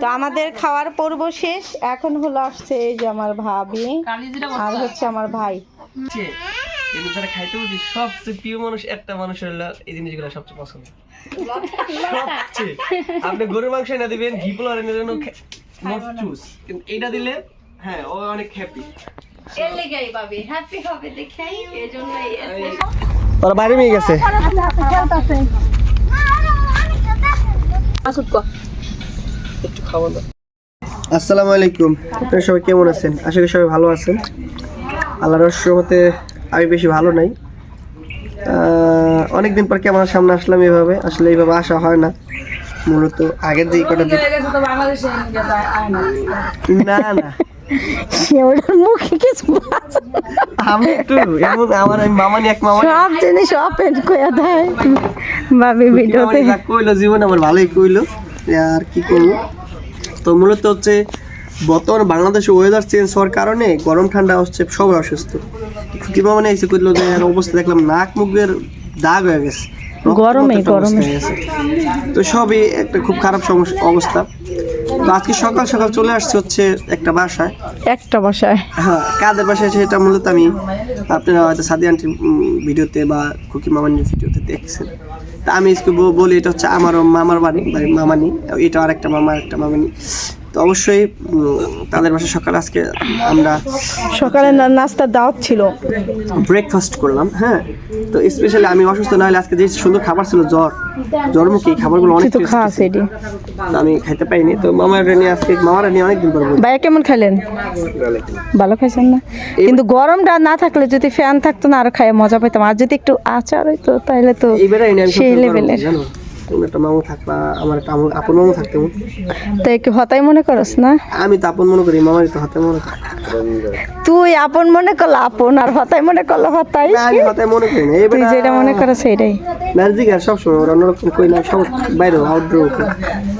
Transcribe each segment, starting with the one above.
তো আমাদের খাওয়ার পর্ব শেষ। এখন হলো আসছে এই যে আমার ভাবি আর হচ্ছে আমার ভাই। যারা খাইতে বুঝি সবচেয়ে প্রিয় মানুষ একটা মানুষের হলো এই জিনিসগুলো সবচেয়ে পছন্দ। সবচেয়ে। আপনি গরুর মাংস না দিবেন ঘি পোলাও এনে দেবেন নট কিন্তু এটা দিলে হ্যাঁ ও অনেক হ্যাপি ওরা বাইরে নিয়ে গেছে। একটু খাওয়া দাও। আসসালামু আলাইকুম। আপনারা সবাই কেমন আছেন? আশা করি সবাই ভালো আছেন। আল্লাহর রহমতে আমি বেশি ভালো নাই। অনেক দিন পর ক্যামেরার সামনে আসলাম এইভাবে আসলে এইভাবে আসা হয় না। মূলত আগের যে কটা দিন না না। সে ওটার মুখে কিছু আমি একটু এমন আমার আমি মামানি এক মামানি সব জিনিস ওপেন করে দেয়। ভাবি ভিডিওতে কইলো জীবন আমার ভালোই কইলো। আর কি করব? তো মূলত হচ্ছে বর্তমান বাংলাদেশে ওয়েদার চেঞ্জ হওয়ার কারণে গরম ঠান্ডা হচ্ছে সবাই অসুস্থ। কি মানে এসে কইলো যে অবস্থা দেখলাম নাক মুখের দাগ হয়ে গেছে গরমে, গরমে। তো সবই একটা খুব খারাপ সমস্যা অবস্থা। তো আজকে সকাল সকাল চলে আসছে হচ্ছে একটা বাসায়। একটা বাসায়। হ্যাঁ কাদের বাসায় সেটা মূলত আমি আপনারা হয়তো সাদি আন্টির ভিডিওতে বা খুকি মামানির ভিডিওতে দেখছেন। তা আমি বলি, এটা হচ্ছে আমারও মামার বাড়ি মামানি, এটা আর একটা মামা একটা মামানি। তো অবশ্যই তাদের বাসায় সকালে আজকে আমরা সকালে নাস্তার দাওয়াত ছিল। ব্রেকফাস্ট করলাম হ্যাঁ। তো স্পেশালি আমি অসুস্থ না হলে আজকে যে সুন্দর খাবার ছিল জ্বর। জ্বর মুখে এই খাবারগুলো অনেক তো খাওয়া। সেটি। আমি খাইতে পাইনি তো মামার নিয়ে আজকে মামার নিয়ে অনেকদিন পর ভাইয়া কেমন খেলেন ভালো খাইছেন না? কিন্তু গরমটা না থাকলে যদি ফ্যান থাকতো না আরও খাই মজা পাইতাম। আর যদি একটু আচার হইতো তাহলে তো সেই লেভেলের একটা মামু থাকবা আমার একটা আপন মামু থাকতে তাই কি হতাই মনে করস না? আমি তো আপন মনে করি মামারই তো হাতে মনে করি। তুই আপন মনে করলে আপন আর হতাই মনে করলে হতাই। আমি হাতে মনে করি না। তুই যেটা মনে করো সেটাই ম্যাজিক আর ওরা অন্যরকম কই না সব বাইরে আউটডোর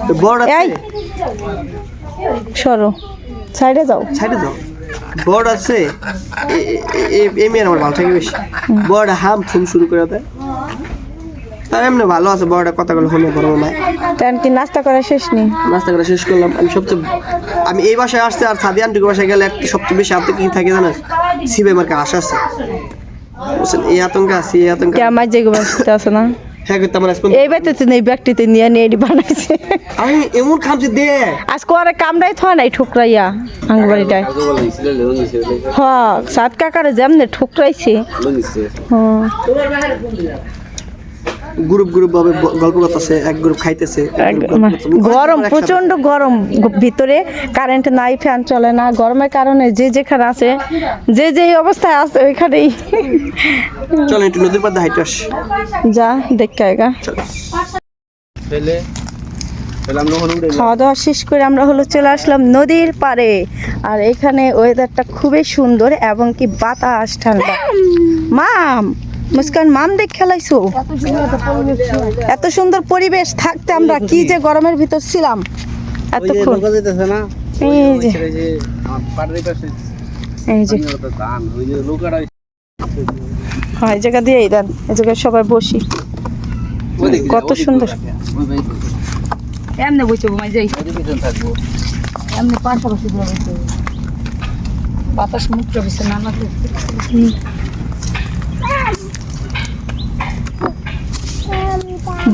তো বড় আছে? সরো। সাইডে যাও। সাইডে যাও। বড় আছে? এই মেয়ের আমার ভালো থাকে বেশি। বড় হাম থুম শুরু করে দেয় তার এমনি ভালো আছে বড়টা কথাগুলো শুনে বড় মামায় তেন কি নাস্তা করা শেষ নেই নাস্তা করে শেষ করলাম। আমি সবচেয়ে আমি এই বাসায় আসতে আর সাদি আন্টিকে বাসায় গেলে একটা সবচেয়ে বেশি আতঙ্ক কি থাকে জানাস সিবে আমার আশা আছে। বুঝছেন? এই আতঙ্কে আছি এই আতঙ্কে আমার যে বসতে আছে না? হ্যাঁ করতে আমার আজকে এই বাড়িতে এই ব্যক্তিতে নিয়ে নিয়ে এটি বানাইছে। আমি এমন খামছি দে। কামড়াই থা নাই ঠুকরাইয়া আঙ্গবাড়িটায়। হ সাত কাকারে যেমনে ঠুকরাইছে। হুম গ্রুপ গ্রুপ ভাবে গল্প করতেছে এক গ্রুপ খাইতেছে। গরম। প্রচণ্ড গরম ভিতরে কারেন্ট নাই ফ্যান চলে না। গরমের কারণে যে যেখানে আছে যে যে অবস্থায় আছে ওইখানেই। চলো একটু নদীর পাড়ে হাইটে আস। যা দেখতে আয়গা চলো। খাওয়া দাওয়া শেষ করে আমরা হলো চলে আসলাম নদীর পাড়ে। আর এখানে ওয়েদারটা খুবই সুন্দর এবং কি বাতাস ঠান্ডা। মাম! মুস্কান মাম দেখ খেলাইছো? এত সুন্দর পরিবেশ থাকতে আমরা কি যে গরমের ভিতর ছিলাম। এতক্ষণ। এই যে এই যে। হ্যাঁ এই জায়গা দেন এই জায়গায় সবাই বসি। কত সুন্দর। এমনি বসে ঘুমাই যাই এমনি পাশাপাশি বাতাস নানা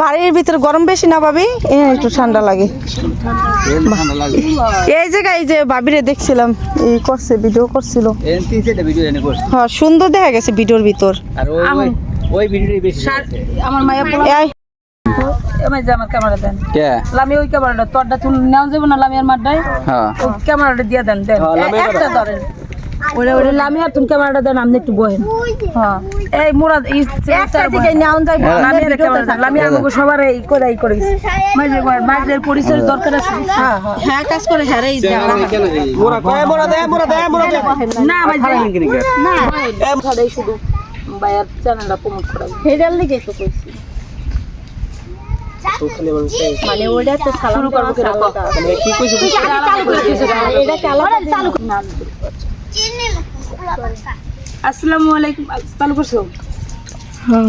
বাড়ির ভিতরে গরম বেশি না ভাবি? একটু ঠান্ডা লাগে। এই জায়গায় এই যে ভাবিরে দেখছিলাম এই করছে ভিডিও করছিল। হ্যাঁ সুন্দর দেখা গেছে ভিডিওর ভিতর। আমার মায়া আমার ক্যামেরা দেন। কে? লামি ওই ক্যামেরাটা তোরটা তুমি নেওয়া যাবে না লামি আর মারডাই হ্যাঁ। ওই ক্যামেরাটা দিয়ে দেন দেন। এ- একটা ধরেন। ওরে ওরে লামি আর তুমি ক্যামেরাটা দেন আপনি একটু বহেন হ্যাঁ এই মুরাদ এই একটা দিকে নেওয়া যায় লামি আর ক্যামেরা লামি আমাকে সবার এই করে এই করে মাঝে মাঝের পরিচয় দরকার আছে হ্যাঁ হ্যাঁ হ্যাঁ কাজ করে হ্যাঁ এই মোরা কয় মোরা দে মোরা দে মোরা দে না মাঝে না ছাড়াই শুধু ভাইয়ার চ্যানেলটা প্রমোট করা হেডার লিগে তো কইছি মানে ওটা তো সালাম করব মানে কি কইছিস এটা কি আলাদা চালু আসসালামু আলাইকুম। চালু করছ হ্যাঁ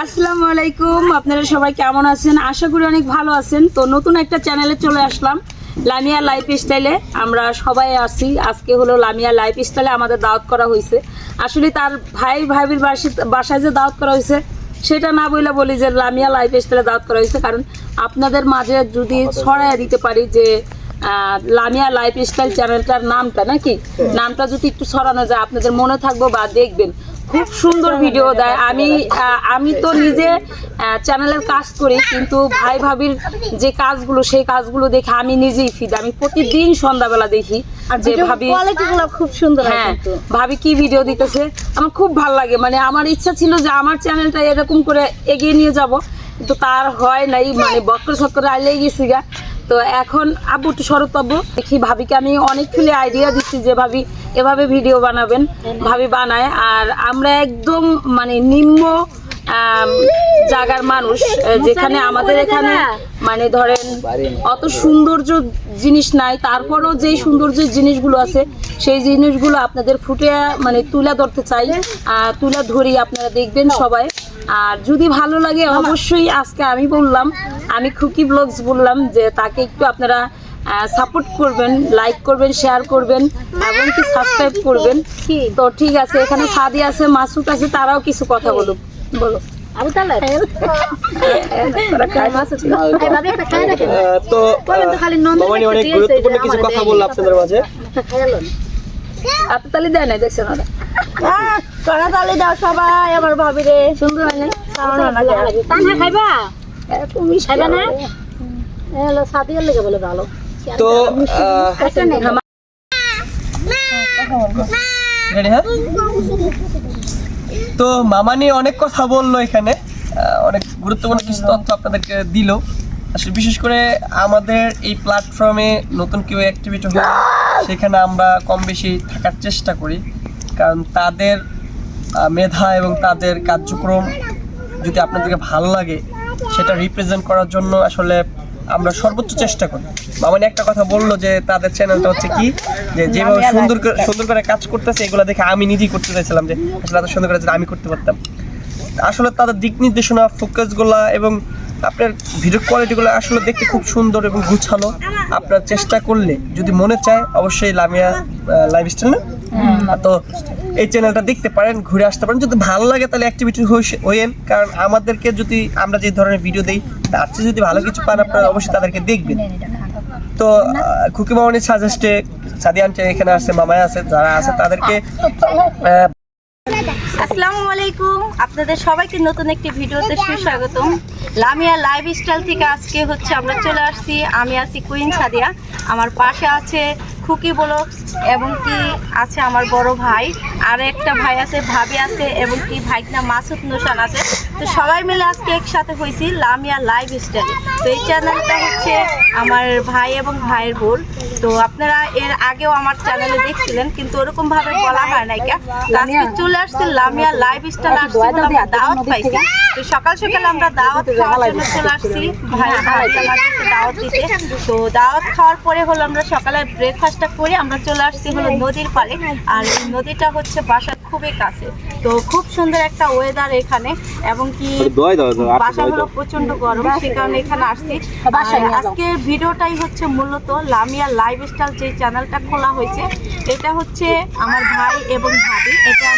আসসালামু আলাইকুম। আপনারা সবাই কেমন আছেন? আশা করি অনেক ভালো আছেন। তো নতুন একটা চ্যানেলে চলে আসলাম লামিয়া লাইফ স্টাইলে আমরা সবাই আসি আজকে হলো লামিয়া লাইফ স্টাইলে আমাদের দাওয়াত করা হয়েছে আসলে তার ভাই ভাবির বাসি- বাসায় যে দাওয়াত করা হয়েছে সেটা না বলে বলি যে লামিয়া লাইফ স্টাইলে দাওয়াত করা হয়েছে কারণ আপনাদের মাঝে যদি ছড়াইয়া দিতে পারি যে লামিয়া লাইফ স্টাইল চ্যানেলটার নামটা নাকি? নামটা যদি একটু ছড়ানো যায় আপনাদের মনে থাকব বা দেখবেন। খুব সুন্দর ভিডিও দেয়। আমি আমি তো নিজে চ্যানেলের কাজ করি কিন্তু ভাই ভাবির যে কাজগুলো সেই কাজগুলো দেখে আমি নিজেই ফিদ আমি প্রতিদিন সন্ধ্যাবেলা দেখি যে ভাবি খুব সুন্দর হ্যাঁ ভাবি কি ভিডিও দিতেছে? আমার খুব ভালো লাগে। মানে আমার ইচ্ছা ছিল যে আমার চ্যানেলটা এরকম করে এগিয়ে নিয়ে যাব কিন্তু তার হয় নাই। মানে বক্র চক্র আইলেই গেছি গা। তো এখন আব্বু একটু শরৎ পাবো দেখি ভাবিকে আমি অনেকগুলি আইডিয়া দিচ্ছি যে ভাবি এভাবে ভিডিও বানাবেন। ভাবি বানায় আর আমরা একদম মানে নিম্ন আম, জায়গার মানুষ যেখানে আমাদের এখানে মানে ধরেন অত সৌন্দর্য জিনিস নাই তারপরও যেই সৌন্দর্য জিনিসগুলো আছে সেই জিনিসগুলো আপনাদের ফুটে মানে তুলে ধরতে চাই আহ, তুলে ধরি আপনারা দেখবেন সবাই। আর যদি ভালো লাগে অবশ্যই আজকে আমি বললাম আমি খুকি ব্লগস বললাম যে তাকে একটু আপনারা সাপোর্ট করবেন লাইক করবেন শেয়ার করবেন এবং কি সাবস্ক্রাইব করবেন। তো ঠিক আছে এখানে সাদি আছে মাসুক আছে তারাও কিছু কথা বলুক। বলো। আবু তাহলে আহ, তো অনেক গুরুত্বপূর্ণ কিছু কথা বলল আপনাদের মাঝে। আপনি দেয় নাই দেখছেন ওরা? কড়া দাও সবাই আমার ভাবিরে সুন্দর হয় নাই? তানহা খাইবা? তুমি খাইবা না? হলো সাদিয়ার লেগে বলে ভালো। তো আহ, হ্যাঁ? তো মামানি অনেক কথা বলল এখানে। অনেক গুরুত্বপূর্ণ কিছু তথ্য আপনাদেরকে দিল। আসলে বিশেষ করে আমাদের এই প্ল্যাটফর্মে নতুন কেউ অ্যাক্টিভিটি হলে সেখানে আমরা কম বেশি থাকার চেষ্টা করি। কারণ তাদের মেধা এবং তাদের কার্যক্রম যদি আপনাদেরকে ভালো লাগে, সেটা রিপ্রেজেন্ট করার জন্য আসলে আমরা সর্বোচ্চ চেষ্টা করি। মামানি একটা কথা বলল যে তাদের চ্যানেলটা হচ্ছে কি? যে যেভাবে সুন্দর করে সুন্দর করে কাজ করতেছে এগুলো দেখে আমি নিজেই করতে চাইছিলাম যে আসলে এত সুন্দর করে আমি করতে পারতাম। আসলে তাদের দিক নির্দেশনা ফোকাসগুলো এবং আপনার ভিডিও কোয়ালিটিগুলো আসলে দেখতে খুব সুন্দর এবং গুছানো। আপনার চেষ্টা করলে যদি মনে চায় অবশ্যই লামিয়া লাইভ স্টাইল না? তো এই চ্যানেলটা দেখতে পারেন ঘুরে আসতে পারেন। যদি ভালো লাগে তাহলে অ্যাক্টিভিটি হইয়েন। কারণ আমাদেরকে যদি আমরা যে ধরনের ভিডিও দিই তার চেয়ে যদি ভালো কিছু পান আপনারা অবশ্যই তাদেরকে দেখবেন। তো খুকি মামনির সাজেস্টে সাদি আন্টি এখানে আছে মামায় আছে যারা আছে তাদেরকে আসসালামু আলাইকুম। আপনাদের সবাইকে নতুন একটি ভিডিওতে সুস্বাগতম। লামিয়া লাইফ স্টাইল থেকে আজকে হচ্ছে আমরা চলে আসছি। আমি আছি কুইন সাদিয়া। আমার পাশে আছে খুকি ব্লগস এবং কি আছে আমার বড় ভাই। আর একটা ভাই আছে, ভাবি আছে এবং কি ভাইকনা মাসুদ নোশান আছে। তো সবাই মিলে আজকে একসাথে হয়েছি লামিয়া লাইভ স্টাইল তো এই চ্যানেলটা হচ্ছে আমার ভাই এবং ভাইয়ের বোন। তো আপনারা এর আগেও আমার চ্যানেলে দেখছিলেন, কিন্তু ওরকম ভাবে বলা হয় নাই কা? আজকে চলে আসছে লামিয়া লাইভ স্টাইল আসছে দাওয়াত পাইছি। তো সকাল সকাল আমরা দাওয়াত খাওয়ার জন্য দাওয়াত দিতে। তো দাওয়াত খাওয়ার পরে হলো আমরা সকালে ব্রেকফাস্টটা করে আমরা চলে আসছি হলো নদীর পাড়ে। আর এই নদীটা হচ্ছে বাসার খুবই কাছে। তো খুব সুন্দর একটা ওয়েদার এখানে এবং কি বাসা হলো প্রচণ্ড গরম সে কারণে এখানে আসছি। আজকের ভিডিওটাই হচ্ছে মূলত লামিয়া লাইভ স্টাইল যে চ্যানেলটা খোলা হয়েছে এটা হচ্ছে আমার ভাই এবং ভাবি। এটা।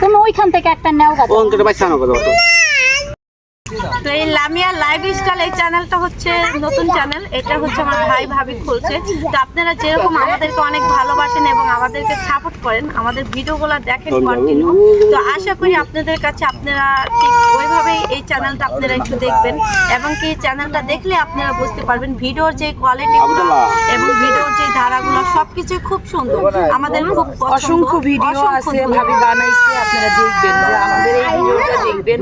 তুমি ওইখান থেকে একটা নেও তো এই লামিয়া লাইভ স্টাইল এই চ্যানেলটা হচ্ছে নতুন চ্যানেল। এটা হচ্ছে আমার ভাই ভাবি খুলছে। তো আপনারা যেরকম আমাদেরকে অনেক ভালোবাসেন এবং আমাদেরকে সাপোর্ট করেন আমাদের ভিডিওগুলো দেখেন কন্টিনিউ তো আশা করি আপনাদের কাছে আপনারা ঠিক ওইভাবেই এই চ্যানেলটা আপনারা একটু দেখবেন এবং কি চ্যানেলটা দেখলে আপনারা বুঝতে পারবেন ভিডিওর যে কোয়ালিটিগুলো এবং ভিডিওর যে ধারাগুলো সবকিছু খুব সুন্দর। আমাদের খুব অসংখ্য ভিডিও আছে ভাবি বানাইছে আপনারা দেখবেন যে আমাদের এই ভিডিওটা দেখবেন।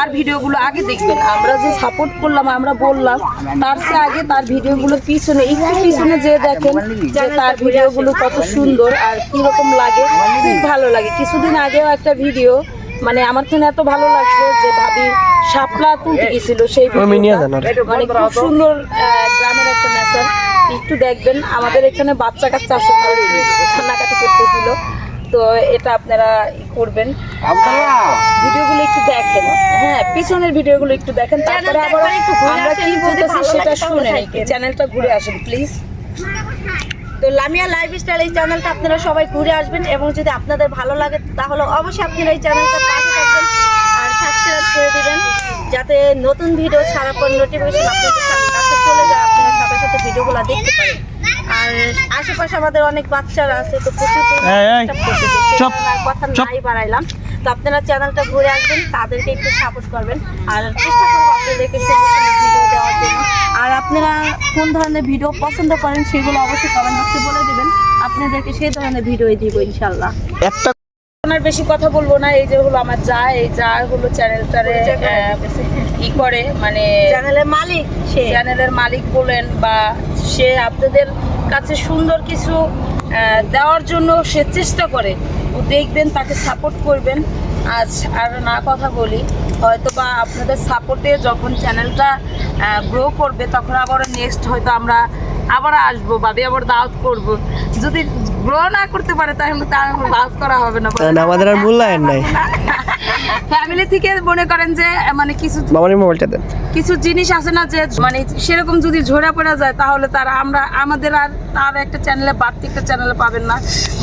তার- ভিডিওগুলো আগে দেখবেন। আমরা যে সাপোর্ট করলাম আমরা বললাম তার সে আগে তার ভিডিওগুলো পিছনে একটু পিছনে যে দেখেন যে তার ভিডিওগুলো কত সুন্দর আর কীরকম লাগে খুব ভালো লাগে। কিছুদিন আগেও একটা ভিডিও মানে আমার তো এত ভালো লাগছে যে ভাবি শাপলা তুলতে গেছিল সেই। মানে খুব সুন্দর গ্রামের একটা নেচার। একটু দেখবেন আমাদের এখানে বাচ্চা কাচ্চা আসে তারা কান্নাকাটি করতেছিল। তো এটা আপনারা ই করবেন। ভিডিওগুলো একটু দেখেন। হ্যাঁ পিছনের ভিডিওগুলো একটু দেখেন তারপরে আবার একটু আমরা কি বলতেছি সেটা শুনে। চ্যানেলটা ঘুরে আসেন প্লিজ তো লামিয়া লাইফস্টাইল এই চ্যানেলটা আপনারা সবাই ঘুরে আসবেন এবং যদি আপনাদের ভালো লাগে তাহলে অবশ্যই আপনারা এই চ্যানেলটা পাশে থাকবেন আর সাবস্ক্রাইব করে দিবেন যাতে নতুন ভিডিও ছাড়ার পর নোটিফিকেশন আপনাদের কাছে চলে যায় আপনারা সাথে সাথে ভিডিওগুলো দেখতে পারেন। আর আশেপাশে আমাদের অনেক বাচ্চারা আছে তো প্রচুর কথা নাই বাড়াইলাম। তো আপনারা চ্যানেলটা ঘুরে আসবেন তাদেরকে একটু সাপোর্ট করবেন। আর চেষ্টা করব আপনাদেরকে সুন্দর সুন্দর ভিডিও দেওয়ার জন্য। আর আপনারা কোন ধরনের ভিডিও পছন্দ করেন সেগুলো অবশ্যই কমেন্ট বক্সে বলে দিবেন। আপনাদেরকে সেই ধরনের ভিডিওই দিব ইনশাল্লাহ একটা আর বেশি কথা বলব না এই যে হলো আমার যা এই যা হলো চ্যানেলটারে ই করে মানে চ্যানেলের মালিক সে। চ্যানেলের মালিক বলেন বা সে আপনাদের কাছে সুন্দর কিছু দেওয়ার জন্য সে চেষ্টা করে। দেখবেন, তাকে সাপোর্ট করবেন। আজ আর না কথা বলি হয়তো বা আপনাদের সাপোর্টে যখন চ্যানেলটা গ্রো করবে, তখন আবার নেক্সট হয়তো আমরা আবার আসব ভাবি আবার দাওয়াত করব। যদি গ্রো না করতে পারে তাহলে তার দাওয়াত করা হবে না। আমাদের আর মূল্যায়ন নাই। ফ্যামিলি থেকে মনে করেন যে মানে কিছু মামানির মোবাইলটা দেন। কিছু জিনিস আছে না যে মানে সেরকম যদি ঝরে পড়া যায় তাহলে তারা আমরা আমাদের আর তার একটা চ্যানেলে বাড়তি একটা চ্যানেলে পাবেন না।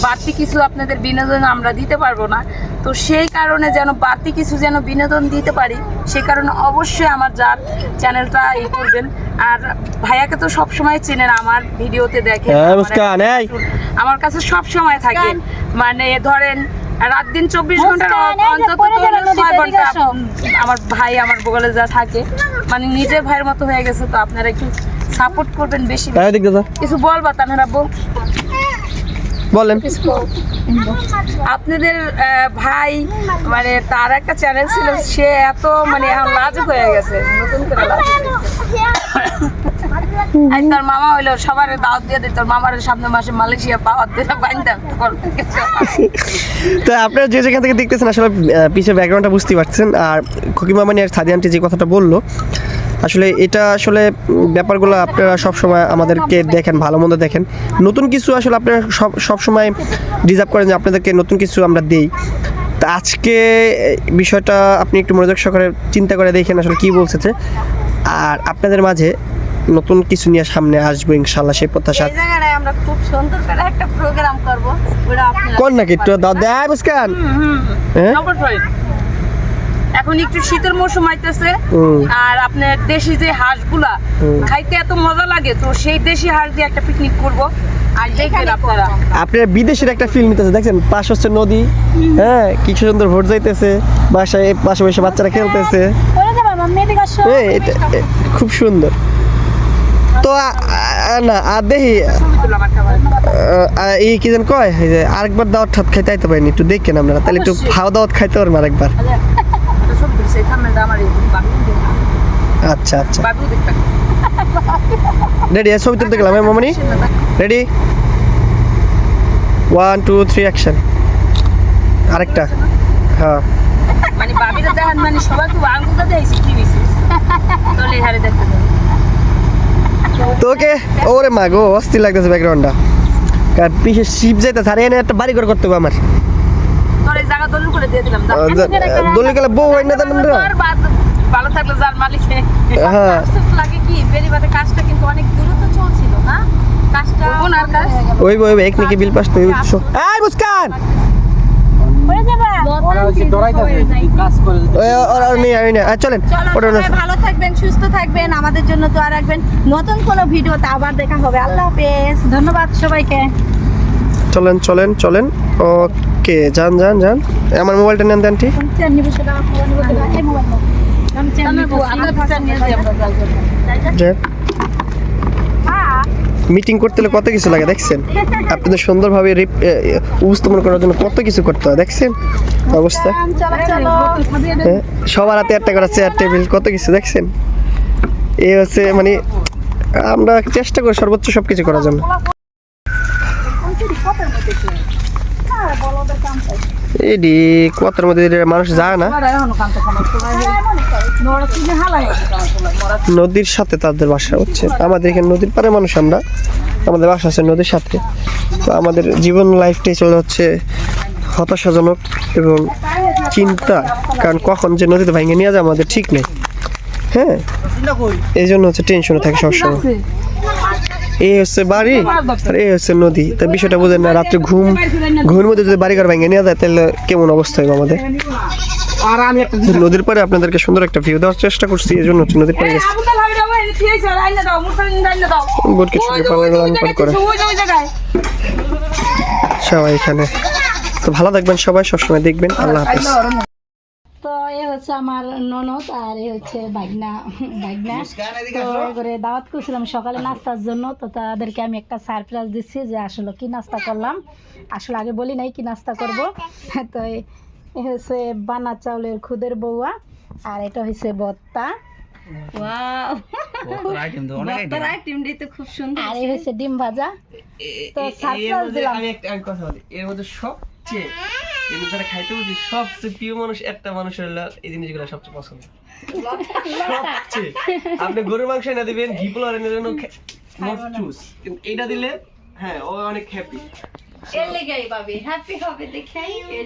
বাড়তি কিছু আপনাদের বিনোদন আমরা দিতে পারব না। তো সেই কারণে যেন বাড়তি কিছু যেন বিনোদন দিতে পারি সেই কারণে অবশ্যই আমার যার চ্যানেলটা ই করবেন। আর ভাইয়াকে তো সবসময় চেনেন আমার ভিডিওতে দেখেন। হ্যাঁ, আমার। আমার কাছে সব সময় থাকে মানে ধরেন রাত দিন চব্বিশ ঘণ্টার অন্তত ছয় ঘণ্টা আমার ভাই আমার বগলে যা থাকে মানে নিজের ভাইয়ের মতো হয়ে গেছে তো আপনারা একটু সাপোর্ট করবেন বেশি কিছু বলবা তানারা বল বলেন আপনাদের ভাই মানে তার একটা চ্যানেল ছিল সে এত মানে এখন লাজুক হয়ে গেছে নতুন করে লাজুক গেছে। তার মামা হইল সবার দাওয়াত দিয়ে দিত তোর মামার সামনে মাসে মালয়েশিয়া পাওয়ার দিয়ে বাইন্দাম তো আপনারা যে যেখান থেকে দেখতেছেন আসলে পিছের ব্যাকগ্রাউন্ডটা বুঝতে পারছেন আর খুকি মামানি আর সাদি আন্টি যে কথাটা বলল আসলে এটা আসলে ব্যাপারগুলো আপনারা সব সময় আমাদেরকে দেখেন ভালো মন্দ দেখেন। নতুন কিছু আসলে আপনারা সব সব সময় ডিজার্ভ করেন যে আপনাদেরকে নতুন কিছু আমরা দেই। তা আজকে বিষয়টা আপনি একটু মনোযোগ সহকারে চিন্তা করে দেখেন আসলে কি বলছে আর আপনাদের মাঝে নতুন কিছু নিয়ে সামনে আসব ইনশাল্লাহ সেই প্রত্যাশা। এই জায়গাটায় আমরা খুব সুন্দর করে একটা প্রোগ্রাম করব। আপনারা কোন নাকি একটু দাও দেয় মুস্কান? হ্যাঁ? এখন একটু শীতের মৌসুম আইতেছে। আর আপনার দেশি যে হাঁসগুলা খাইতে এত মজা লাগে তো সেই দেশি হাঁস দিয়ে একটা পিকনিক করব। আর দেখবেন আপনারা। আপনারা বিদেশের একটা ফিল্ম নিতেছে দেখছেন? পাশ হচ্ছে নদী হ্যাঁ? কি সুন্দর ভোট যাইতেছে। বাসায় পাশে বসে বাচ্চারা খেলতেছে। হ্যাঁ খুব সুন্দর। তো না আর দেখি। এই কি যেন কয় এই যে আরেকবার দাওয়াত ঠাত খাইতে আইতে পারিনি একটু দেখেন আপনারা তাহলে একটু। খাওয়া দাওয়াত খাইতে পারবেন আরেকবার। আচ্ছা আচ্ছা। রেডি ছবি তুলতে গেলাম হ্যাঁ মামনি? Ready one two three action আরেকটা। হ্যাঁ। মানে বাবিরা দেখেন মানে সবাই খুব আঙ্গুলটা দেয়ছি কি হয়েছে তাহলে হারে দেখতে তোকে ওরে মা গো অস্থির লাগতেছে ব্যাকগ্রাউন্ডটা কার পিছে শিপ যাইতেছে আর এনে একটা বাড়ি ঘর করতে হবে আমার। দলিল গেলে বউ হয় না ভালো থাকলে যার মালিক হ্যাঁ। লাগে কি? বেরিবাদের কাজটা কিন্তু অনেক দ্রুত চলছিল না? কাজটা ওনার কাজ। ওই ওই এক নাকি বিল পাস তো এই মুস্কান! চলেন ভালো থাকবেন সুস্থ থাকবেন আমাদের জন্য দোয়া রাখবেন। নতুন কোনো ভিডিওতে আবার দেখা হবে। আল্লাহ হাফেজ। ধন্যবাদ সবাইকে। চলেন চলেন চলেন। ওকে যান যান যান। আমার মোবাইলটা নেন দেন ঠিক। মোবাইল নিবে দেবা এই মোবাইল নাও আমি চেয়ার নিবো আমরা বিচার নিয়ে যাই আমরা যাই মিটিং করতে হলে কত কিছু লাগে দেখছেন? আপনাদের সুন্দরভাবে উপস্থাপন করার জন্য কত কিছু করতে হয় দেখছেন? অবস্থা? সবার হাতে একটা করে চেয়ার টেবিল কত কিছু দেখছেন? এ হচ্ছে মানে আমরা চেষ্টা করি সর্বোচ্চ সব কিছু করার জন্য। এডি কতার মধ্যে মানুষ যায় না। নদীর সাথে তাদের বাসা হচ্ছে। আমাদের এখানে নদীর পারে মানুষ আমরা আমাদের বাসা আছে নদীর সাথে। তো আমাদের জীবন লাইফটাই চলে হচ্ছে হতাশাজনক এবং চিন্তা কারণ কখন যে নদীতে ভেঙে নিয়ে যায় আমাদের ঠিক নেই। হ্যাঁ? এই জন্য হচ্ছে টেনশনে থাকে সবসময়। এই হচ্ছে বাড়ি আর এই হচ্ছে নদী। তা বিষয়টা বোঝেন না রাত্রে ঘুম ঘুমের মধ্যে যদি বাড়ি ঘর ভেঙে নিয়ে যায় তাহলে কেমন অবস্থা হবে আমাদের? নদীর পাড়ে আপনাদেরকে সুন্দর একটা ভিউ দেওয়ার চেষ্টা করছি এই জন্য হচ্ছে নদীর পাড়ে গেছি। বোট কিছু করে। সবাই এখানে। তো ভালো থাকবেন সবাই সবসময় দেখবেন। আল্লাহ হাফিজ। তো এ হচ্ছে আমার ননদ আর এ হচ্ছে বাগনা বাগনা তো এ করে দাওয়াত করছিলাম সকালে নাস্তার জন্য তো তাদেরকে আমি একটা সারপ্রাইজ দিচ্ছি যে আসলে কি নাস্তা করলাম। আসলে আগে বলি নাই কি নাস্তা করব। তো এ হচ্ছে বানা চাউলের খুদের বউয়া আর এটা হচ্ছে বত্তা। খুব সুন্দর আর এই হচ্ছে ডিম ভাজা। তো সারপ্রাইজ দিলাম। আমি একটা কথা বলি। এর মধ্যে সবচেয়ে কিন্তু যারা খাইতে বুঝি সবচেয়ে প্রিয় মানুষ একটা মানুষের হলো এই জিনিসগুলো সবচেয়ে পছন্দ। সবচেয়ে। আপনি গরুর মাংস এনে দিবেন ঘি পোলাও এনে দেবেন এটা দিলে হ্যাঁ ও অনেক হ্যাপি এর লেগেই পাবি হ্যাপি হবে দেখাই এই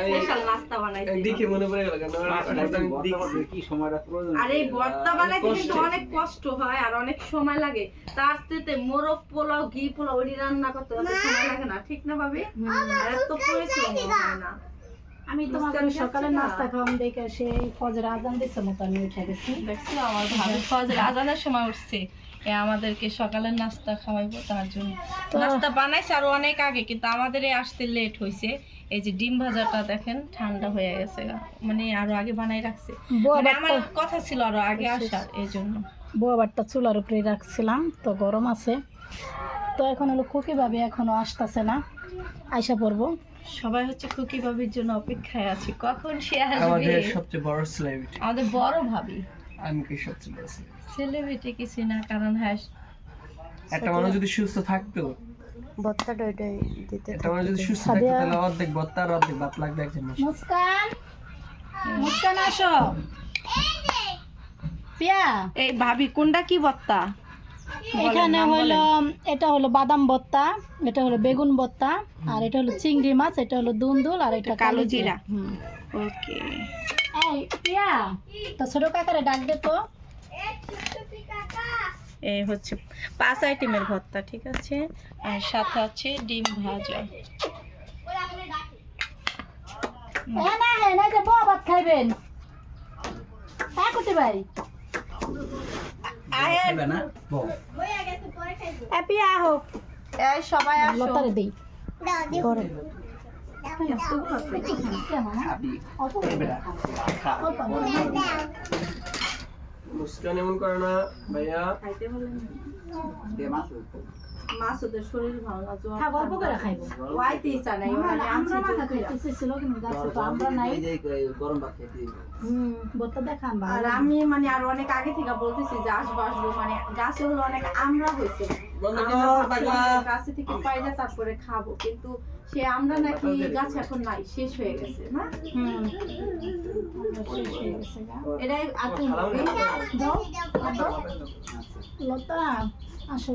স্পেশাল নাস্তা বানাইছি। দেখে মনে পড়ে গেল কেন ওটা আমি দেখছি। আর এই ভর্তা বানাইতে কিন্তু অনেক কষ্ট হয় আর অনেক সময় লাগে। তার থেকে মোরগ পোলাও ঘি পোলাও ওটি রান্না করতে অত সময় লাগে না ঠিক না ভাবি? আর এত পরিশ্রম হয় না। আমি তোমাকে সকালে নাস্তা খাওয়াম দেখে সে ফজর আজান দিচ্ছে মতো আমি উঠে গেছি। দেখছ আমার ভাবি ফজর আজানের সময় উঠছে। আমাদেরকে সকালের নাস্তা খাওয়াইবো তার জন্য। নাস্তা বানাইছে আরও অনেক আগে কিন্তু আমাদের এই আসতে লেট হয়েছে এই যে ডিম ভাজাটা দেখেন ঠান্ডা হয়ে গেছে মানে আরও আগে বানাই রাখছে। মানে আমার কথা ছিল আরও আগে আসার এই জন্য। বউ আবারটা চুলার উপরে রাখছিলাম তো গরম আছে। তো এখন হলো খুকি ভাবি এখনও আসতেছে না। আইসা পড়ব। সবাই হচ্ছে খুকি ভাবির জন্য অপেক্ষায় আছি। কখন সে আসবে? আমাদের সবচেয়ে বড় সেলিব্রিটি আমাদের বড় ভাবি। আমি কি সবচেয়ে বড় celebrity? সেলিব্রিটি কিছু না কারণ হ্যাঁ একটা মানুষ যদি সুস্থ থাকতো ভর্তাটা ওইটাই দিতে একটা মানুষ যদি সুস্থ থাকতো তাহলে অর্ধেক ভত্তা আর অর্ধেক ভাত লাগবে একজন মানুষ মুস্কান? মুস্কান আসো। পিয়া? এই ভাবি কোনটা কি বত্তা? এখানে হলো এটা হলো বাদাম ভর্তা এটা হলো বেগুন ভর্তা আর এটা হলো চিংড়ি মাছ এটা হলো দুন্দুল আর এটা কালো জিরা। হুম। ওকে। এই পিয়া তো ছোট কাকারে ডাক দে তো। এই হচ্ছে পাঁচ আইটেমের ভর্তা ঠিক আছে? আর সাথে আছে ডিম ভাজা। হ্যাঁ না হ্যাঁ না যে ভাত খাইবেন। হ্যাঁ ভাই এই সবাই আসো। লতারে দেই। মুস্কান এমন করে না ভাইয়া। মাসুদের শরীর ভালো না জ্বর খাব, অল্প করে খাইবো। ওয়াইতে ইচ্ছা নাই মানে আমরা মাথা তো ছিল কিন্তু গাছে তো আমরা নাই। হুম বলতে দেখান আর আমি মানে আর অনেক আগে থেকে বলতেছি যে আসব আসব মানে গাছে হলো অনেক আমরা হয়েছে। গাছে থেকে পাইলে তারপরে খাব কিন্তু সে আমরা নাকি গাছ এখন নাই শেষ হয়ে গেছে না? হয়ে। এটাই। লতা আসো।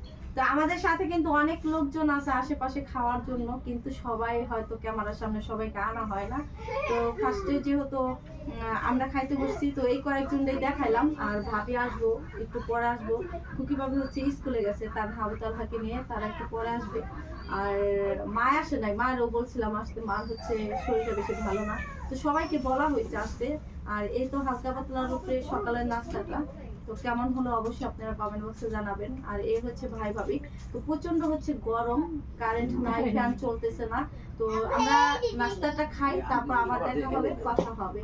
তো আমাদের সাথে কিন্তু অনেক লোকজন আছে আশেপাশে খাওয়ার জন্য, কিন্তু সবাই হয়তো ক্যামেরার সামনে সবাইকে আনা হয় না। তো ফার্স্টে যেহেতু আমরা খাইতে বসছি, তো এই কয়েকজনটাই দেখাইলাম। আর ভাবি আসব, একটু পরে আসব। খুকি ভাবি হচ্ছে স্কুলে গেছে, তার ভাবু তালহাকে নিয়ে তারা একটু পরে আসবে। আর মা আসে নাই মায়েরও বলছিলাম আসতে মার হচ্ছে শরীরটা বেশি ভালো না। তো সবাইকে বলা হয়েছে আসতে। আর এই তো হালকা পাতলার উপরে সকালের নাস্তাটা। তো কেমন হলো অবশ্যই আপনারা কমেন্ট বক্সে জানাবেন। আর এই হচ্ছে ভাই ভাবি। তো প্রচণ্ড হচ্ছে গরম কারেন্ট নাই ফ্যান চলতেছে না। তো আমরা নাস্তাটা খাই তারপর আবার দেখা হবে কথা হবে।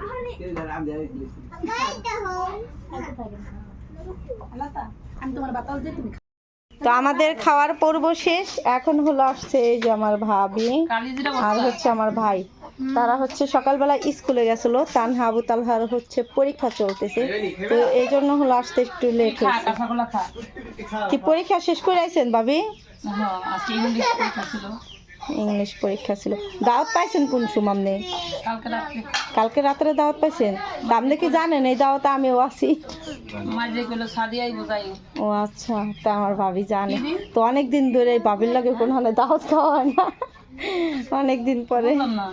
আমি তোমার বাতাস দিয়ে তুমি তো আমাদের খাওয়ার পর্ব শেষ। এখন হলো আসছে এই যে আমার ভাবি আর হচ্ছে আমার ভাই। তারা হচ্ছে সকালবেলা স্কুলে গেছিল তানহা আবু তালহার হচ্ছে পরীক্ষা চলতেছে। তো এই জন্য হলো আসতে একটু লেট হয়েছে। কি পরীক্ষা শেষ করে আইছেন ভাবি? হ্যাঁ ইংলিশ পরীক্ষা ছিল। দাওয়াত পাইছেন কোন সময় নেই কালকে রাত্রে। দাওয়াত পাইছেন? আপনি কি জানেন এই দাওয়াত আমিও আছি? ও আচ্ছা তা আমার ভাবি জানে। তো অনেক দিন ধরে এই ভাবির লাগে কোনো হলে দাওয়াত খাওয়া হয় না। অনেক দিন পরে। বললাম না।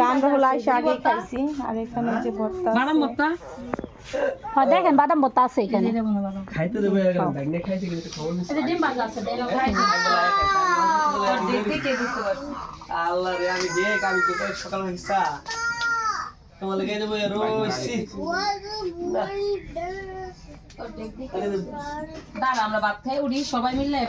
তা আমরা হলো আইসা আগেই খাইছি। আর এখানে যে ভর্তা বাদাম ভর্তা? হ্যাঁ দেখেন বাদাম ভর্তা আছে এখানে। খাইতে দেবে ব্যাগ কিন্তু খবর নেই। ডিম ভাজা আছে দেখতে কে বুঝতে আল্লাহ রে আমি দেখ আমি তো সকাল হইছা। তোমার লেগে দেবো রোইছি দাঁড়া আমরা ভাত খাই উঠি সবাই মিললে